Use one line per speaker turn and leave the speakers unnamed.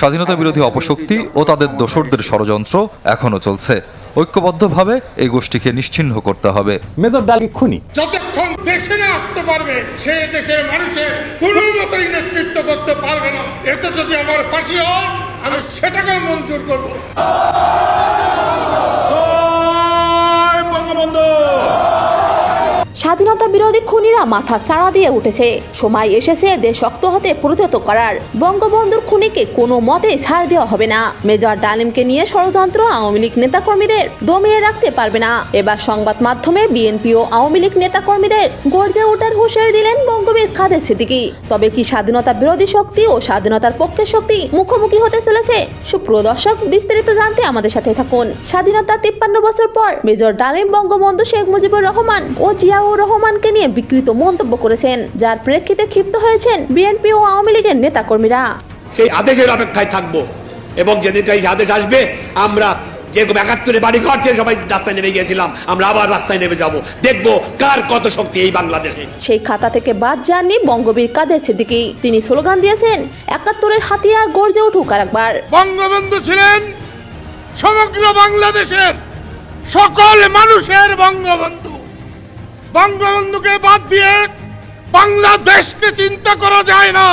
স্বাধীনতা বিরোধী অপশক্তি ও তাদের দোসরদের ষড়যন্ত্র এখনও চলছে। ঐক্যবদ্ধভাবে এই গোষ্ঠীকে নিশ্চিহ্ন করতে হবে।
মেজর ডালি খুনি।
যতক্ষণ দেশে না আসতে পারবে সে দেশের মানুষের কোনো মতোই নেতৃত্ব করতে পারবে না। এতে যদি আমার ফাঁসি হয় আমি সেটাকে মঞ্জুর করব।
স্বাধীনতা বিরোধী খুনিরা মাথা চাড়া দিয়ে উঠেছে। সময় এসেছে দেশ শক্ত হাতে প্রতিহত করার। বঙ্গবন্ধুর খুনিকে কোনো মতে ছাড় দেওয়া হবে না। মেজর ডালিমকে নিয়ে ষড়যন্ত্র আওয়ামী লীগ নেতাকর্মীদের দমিয়ে রাখতে পারবে না। এবার সংবাদ মাধ্যমে বিএনপি ও আওয়ামী লীগ নেতাকর্মীদের গর্জে ওঠার হুঁশিয়ারি দিলেন বঙ্গবীর খাদের সিদ্দিকী। তবে কি স্বাধীনতা বিরোধী শক্তি ও স্বাধীনতার পক্ষের শক্তি মুখোমুখি হতে চলেছে? সুপ্রিয় দর্শক, বিস্তারিত জানতে আমাদের সাথে থাকুন। স্বাধীনতা তিপ্পান্ন বছর পর মেজর ডালিম বঙ্গবন্ধু শেখ মুজিবুর রহমান ও জিয়াউর রহমানকে নিয়ে বিকৃত মন্তব্য করেছেন যার প্রেক্ষিতে ক্ষিপ্ত হয়েছেন বিএনপি ও আওয়ামী লীগের নেতাকর্মীরা।
সেই আদেশের অপেক্ষায় থাকব এবং যেদিনকে এই আদেশ আসবে আমরা যেরকম একাত্তরে বাড়ি ঘর ছেড়ে সবাই রাস্তায় নেমে গিয়েছিলাম আমরা আবার রাস্তায় নেমে যাব। দেখব কার কত শক্তি এই বাংলাদেশে।
সেই খাতা থেকে বাদ যাননি বঙ্গবীর কাদের সিদ্দিকী। তিনি স্লোগান দিয়েছেন একাত্তরের হাতিয়ার গর্জে উঠুক আর একবার
বঙ্গবন্ধু ছিলেন সমগ্র বাংলাদেশের সকল মানুষের বঙ্গবন্ধু। বঙ্গবন্ধুকে বাদ দিয়ে বাংলাদেশকে চিন্তা করা যায় না।